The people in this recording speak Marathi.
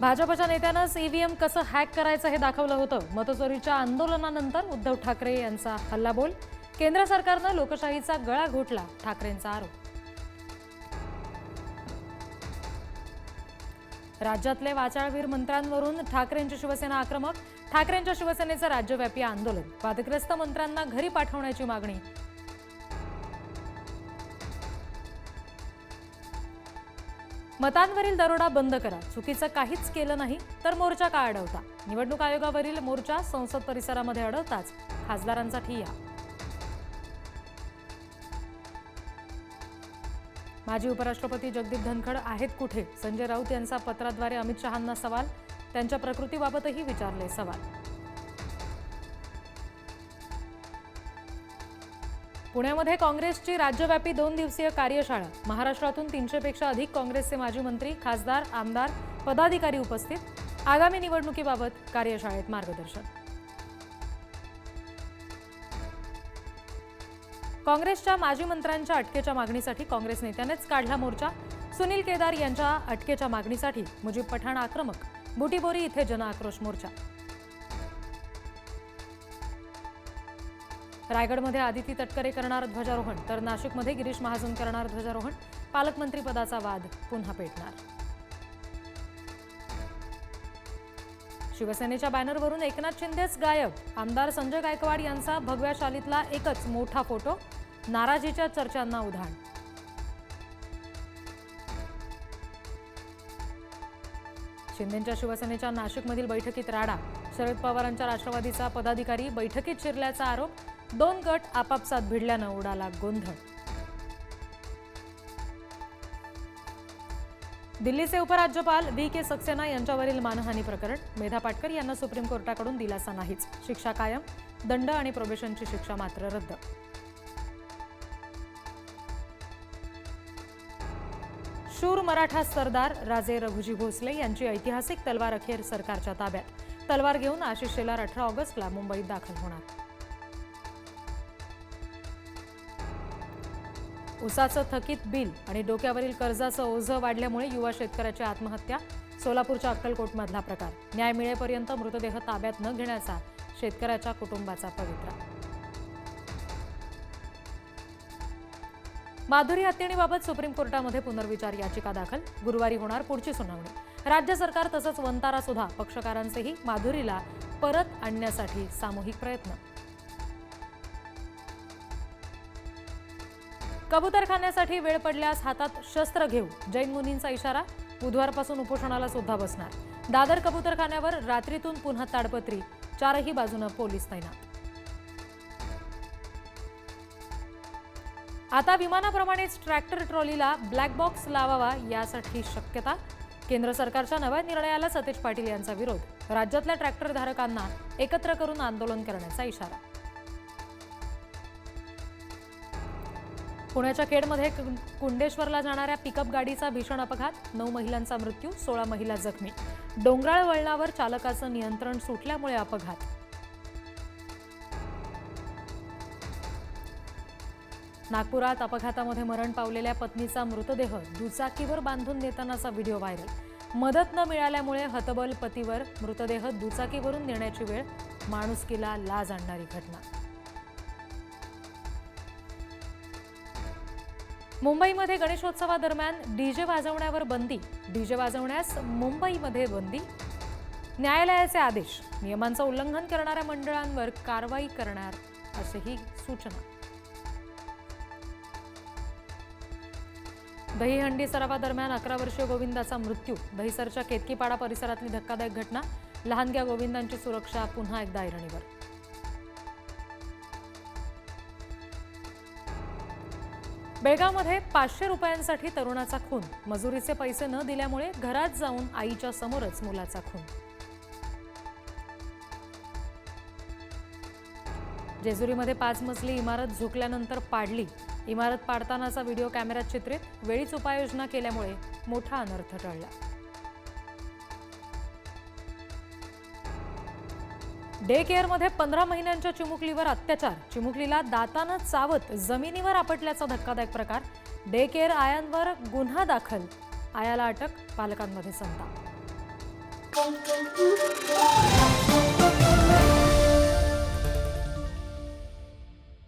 भाजपच्या नेत्यानंच ईव्हीएम कसं हॅक करायचं हे दाखवलं होतं. मतचोरीच्या आंदोलनानंतर उद्धव ठाकरे यांचा हल्लाबोल. केंद्र सरकारनं लोकशाहीचा गळा घोटला ठाकरेंचा आरोप. राज्यातले वाचाळवीर मंत्र्यांवरून ठाकरेंची शिवसेना आक्रमक ठाकरेंच्या शिवसेनेचं राज्यव्यापी आंदोलन. वादग्रस्त मंत्र्यांना घरी पाठवण्याची मागणी. मतांवरील दरोडा बंद करा. चुकीचं काहीच केलं नाही तर मोर्चा का अडवता? निवडणूक आयोगावरील मोर्चा संसद परिसरामध्ये अडवताच. खासदारांचा ठिय्या माजी उपराष्ट्रपती जगदीप धनखड आहेत कुठे? संजय राऊत यांचा पत्राद्वारे अमित शहांना सवाल. त्यांच्या प्रकृतीबाबतही विचारले सवाल. पुण्यामध्ये काँग्रेसची राज्यव्यापी दोन दिवसीय कार्यशाळा. महाराष्ट्रातून तीनशेपेक्षा अधिक काँग्रेसचे माजी मंत्री खासदार आमदार पदाधिकारी उपस्थित. आगामी निवडणुकीबाबत कार्यशाळेत मार्गदर्शन. काँग्रेसच्या माजी मंत्र्यांच्या अटकेच्या मागणीसाठी काँग्रेस नेत्यानेच काढला मोर्चा. सुनील केदार यांच्या अटकेच्या मागणीसाठी मुजीब पठाण आक्रमक. बुटीबोरी इथे जनआक्रोश मोर्चा. रायगडमध्ये आदिती तटकरे करणार ध्वजारोहण तर नाशिकमध्ये गिरीश महाजन करणार ध्वजारोहण. पालकमंत्रीपदाचा वाद पुन्हा पेटणार. शिवसेनेच्या बॅनरवरून एकनाथ शिंदेच गायब. आमदार संजय गायकवाड यांचा भगव्या शालीतला एकच मोठा फोटो नाराजीच्या चर्चांना उधाण. शिंदेच्या शिवसेनेच्या नाशिकमधील बैठकीत राडा. शरद पवारांच्या राष्ट्रवादीचा पदाधिकारी बैठकीत शिरल्याचा आरोप दोन गट आपापसात भिडल्यानं उडाला गोंधळ. दिल्लीचे उपराज्यपाल व्ही के सक्सेना यांच्यावरील मानहानी प्रकरण मेधा पाटकर यांना सुप्रीम कोर्टाकडून दिलासा नाहीच. शिक्षा कायम दंड आणि प्रोबेशनची शिक्षा मात्र रद्द. शूर मराठा सरदार राजे रघुजी भोसले यांची ऐतिहासिक तलवार अखेर सरकारच्या ताब्यात. तलवार घेऊन आशिष शेलार अठरा ऑगस्टला मुंबईत दाखल होणार. उसाचं थकीत बिल आणि डोक्यावरील कर्जाचं ओझं वाढल्यामुळे युवा शेतकऱ्याची आत्महत्या सोलापूरच्या अक्कलकोटमधला प्रकार. न्याय मिळेपर्यंत मृतदेह ताब्यात न घेण्याचा शेतकऱ्याच्या कुटुंबाचा पवित्रा. माधुरी हत्येणीबाबत सुप्रीम कोर्टामध्ये पुनर्विचार याचिका दाखल. गुरुवारी होणार पुढची सुनावणी. राज्य सरकार तसंच वंतारा सुद्धा पक्षकारांचेही माधुरीला परत आणण्यासाठी सामूहिक प्रयत्न. कबुतरखान्यासाठी वेळ पडल्यास हातात शस्त्र घेऊ जैन मुनींचा इशारा बुधवारपासून उपोषणाला सुद्धा बसणार. दादर कबुतरखान्यावर रात्रीतून पुन्हा ताडपत्री चारही बाजूनं पोलीस तैनात. आता विमानाप्रमाणेच ट्रॅक्टर ट्रॉलीला ब्लॅक बॉक्स लावावा यासाठी शक्यता. केंद्र सरकारच्या नव्या निर्णयाला सतेज पाटील यांचा विरोध. राज्यातल्या ट्रॅक्टर धारकांना एकत्र करून आंदोलन करण्याचा इशारा. पुण्याच्या खेडमध्ये कुंडेश्वरला जाणाऱ्या पिकअप गाडीचा भीषण अपघात. नऊ महिलांचा मृत्यू सोळा महिला जखमी. डोंगराळ वळणावर चालकाचं नियंत्रण सुटल्यामुळे अपघात. नागपुरात अपघातामध्ये मरण पावलेल्या पत्नीचा मृतदेह दुचाकीवर बांधून नेतानाचा व्हिडिओ व्हायरल. मदत न मिळाल्यामुळे हतबल पतीवर मृतदेह दुचाकीवरून नेण्याची वेळ माणुसकीला लाज आणणारी घटना. मुंबईमध्ये गणेशोत्सवादरम्यान डीजे वाजवण्यावर बंदी. डीजे वाजवण्यास मुंबईमध्ये बंदी. न्यायालयाचे आदेश. नियमांचं उल्लंघन करणाऱ्या मंडळांवर कारवाई करणार असेही सूचना. दहीहंडी सरावादरम्यान अकरा वर्षीय गोविंदाचा मृत्यू. दहिसरच्या केतकीपाडा परिसरातली धक्कादायक घटना. लहानग्या गोविंदांची सुरक्षा पुन्हा एकदा ऐरणीवर. बेळगावमध्ये पाचशे रुपयांसाठी तरुणाचा खून. मजुरीचे पैसे न दिल्यामुळे घरात जाऊन आईच्या समोरच मुलाचा खून. जेजुरीमध्ये पाच मजली इमारत झुकल्यानंतर पाडली. इमारत पाडतानाचा व्हिडिओ कॅमेऱ्यात चित्रित. वेळीच उपाययोजना केल्यामुळे मोठा अनर्थ टळला. डे केअरमध्ये पंधरा महिन्यांच्या चिमुकलीवर अत्याचार. चिमुकलीला दातानं चावत जमिनीवर आपटल्याचा धक्कादायक प्रकार. डे केअर आयांवर गुन्हा दाखल. आयाला अटक पालकांमध्ये संताप.